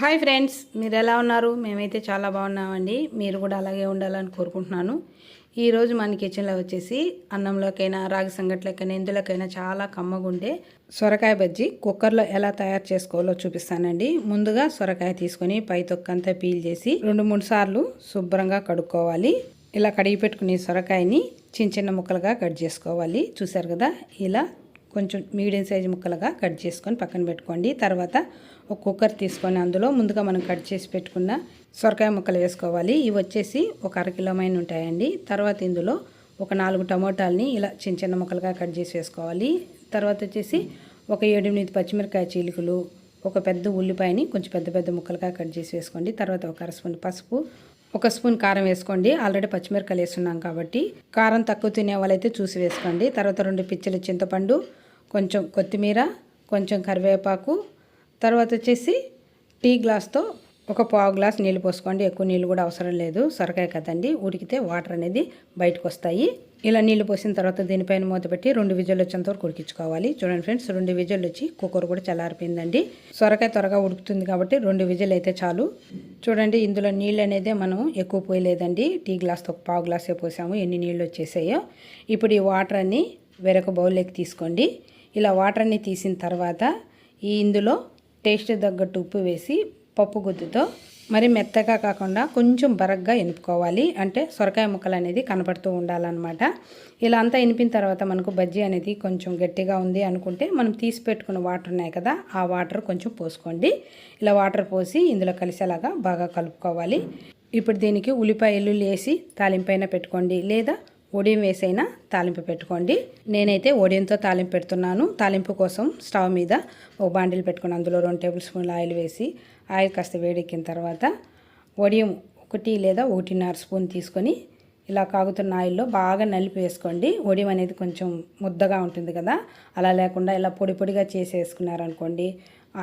Hi friends మీరు ఎలా ఉన్నారు? మేమైతే చాలా బాగున్నామండి. మీరు కూడా అలాగే ఉండాలని కోరుకుంటున్నాను. ఈరోజు మన కిచెన్లో వచ్చేసి అన్నంలోకైనా రాగి సంగట్లకైనా ఇందులోకైనా చాలా కమ్మగుండే సొరకాయ బజ్జి కుక్కర్లో ఎలా తయారు చేసుకోవాలో చూపిస్తానండి. ముందుగా సొరకాయ తీసుకొని పై తొక్కంతా పీల్ చేసి రెండు మూడు సార్లు శుభ్రంగా కడుక్కోవాలి. ఇలా కడిగి పెట్టుకునే సొరకాయని చిన్న చిన్న ముక్కలుగా కట్ చేసుకోవాలి. చూసారు కదా? ఇలా కొంచెం మీడియం సైజు ముక్కలుగా కట్ చేసుకొని పక్కన పెట్టుకోండి. తర్వాత ఒక కుక్కర్ తీసుకొని అందులో ముందుగా మనం కట్ చేసి పెట్టుకున్న సొరకాయ ముక్కలు వేసుకోవాలి. ఇవి వచ్చేసి ఒక అరకిలోమైన ఉంటాయండి. తర్వాత ఇందులో ఒక నాలుగు టమోటాలని ఇలా చిన్న చిన్న ముక్కలుగా కట్ చేసి వేసుకోవాలి. తర్వాత వచ్చేసి ఒక ఏడెనిమిది పచ్చిమిరకాయ చీలికలు ఒక పెద్ద ఉల్లిపాయని కొంచెం పెద్ద పెద్ద ముక్కలుగా కట్ చేసి వేసుకోండి. తర్వాత ఒక అర స్పూన్ పసుపు ఒక స్పూన్ కారం వేసుకోండి. ఆల్రెడీ పచ్చిమిరపకాయలు వేస్తున్నాం కాబట్టి. కారం తక్కువ తినే వాళ్ళైతే చూసి వేసుకోండి. తర్వాత రెండు పిచ్చలు చింతపండు కొంచెం కొత్తిమీర కొంచెం కరివేపాకు. తర్వాత వచ్చేసి టీ గ్లాస్తో ఒక పావు గ్లాస్ నీళ్ళు పోసుకోండి. ఎక్కువ నీళ్ళు కూడా అవసరం లేదు. సొరకాయ కదండి. ఉడికితే వాటర్ అనేది బయటకు వస్తాయి. ఇలా నీళ్ళు పోసిన తర్వాత దీనిపైన మూత పెట్టి రెండు విజులు వచ్చేంత వరకు ఉడికించుకోవాలి. చూడండి ఫ్రెండ్స్ రెండు విజులు వచ్చి కుక్కర్ కూడా చల్లారిపోయిందండి. సొరకాయ త్వరగా ఉడుకుతుంది కాబట్టి రెండు విజులు అయితే చాలు. చూడండి ఇందులో నీళ్ళు అనేది మనం ఎక్కువ పోయలేదండి. టీ గ్లాస్తో పావు గ్లాసే పోసాము ఎన్ని నీళ్ళు వచ్చేసాయో. ఇప్పుడు ఈ వాటర్ అన్ని వేరొక బౌల్లోకి తీసుకోండి. ఇలా వాటర్ అన్ని తీసిన తర్వాత ఈ ఇందులో టేస్ట్ తగ్గట్టు ఉప్పు వేసి పప్పు గుత్తుతో మరి మెత్తగా కాకుండా కొంచెం బరగ్గా ఎనుపుకోవాలి. అంటే సొరకాయ ముక్కలు అనేది కనపడుతూ ఉండాలన్నమాట. ఇలా అంతా ఎనిపిన తర్వాత మనకు బజ్జీ అనేది కొంచెం గట్టిగా ఉంది అనుకుంటే మనం తీసి పెట్టుకున్న వాటర్ ఉన్నాయి కదా ఆ వాటర్ కొంచెం పోసుకోండి. ఇలా వాటర్ పోసి ఇందులో కలిసేలాగా బాగా కలుపుకోవాలి. ఇప్పుడు దీనికి ఉల్లిపాయ ఎల్లుల్లి వేసి తాలింపైన పెట్టుకోండి. లేదా ఒడియం వేసైనా తాలింపు పెట్టుకోండి. నేనైతే ఒడియంతో తాలింపు పెడుతున్నాను. తాలింపు కోసం స్టవ్ మీద ఒక బాండిల్ పెట్టుకుని అందులో రెండు టేబుల్ స్పూన్లు ఆయిల్ వేసి ఆయిల్ కాస్త వేడెక్కిన తర్వాత ఒడియం ఒకటి లేదా ఒకటిన్నర స్పూన్ తీసుకొని ఇలా కాగుతున్న ఆయిల్లో బాగా నలిపి వేసుకోండి. ఒడియం అనేది కొంచెం ముద్దగా ఉంటుంది కదా అలా లేకుండా ఇలా పొడి పొడిగా చేసేసుకున్నారనుకోండి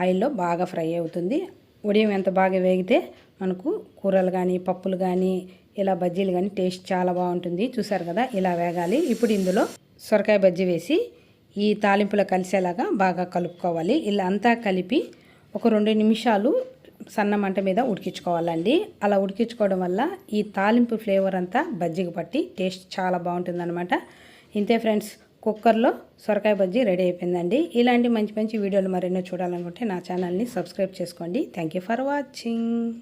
ఆయిల్లో బాగా ఫ్రై అవుతుంది. ఉడియం ఎంత బాగా వేగితే మనకు కూరలు కానీ పప్పులు కానీ ఇలా బజ్జీలు కానీ టేస్ట్ చాలా బాగుంటుంది. చూసారు కదా ఇలా వేగాలి. ఇప్పుడు ఇందులో సొరకాయ బజ్జీ వేసి ఈ తాలింపులో కలిసేలాగా బాగా కలుపుకోవాలి. ఇలా అంతా కలిపి ఒక రెండు నిమిషాలు సన్న మంట మీద ఉడికించుకోవాలండి. అలా ఉడికించుకోవడం వల్ల ఈ తాలింపు ఫ్లేవర్ అంతా బజ్జీకి పట్టి టేస్ట్ చాలా బాగుంటుందన్నమాట. ఇంతే ఫ్రెండ్స్ కుక్కర్లో సొరకాయ బజ్జీ రెడీ అయిపోయిందండి. ఇలాంటి మంచి మంచి వీడియోలు మరెన్నో చూడాలనుకుంటే నా ఛానల్ని సబ్స్క్రైబ్ చేసుకోండి. Thank for watching.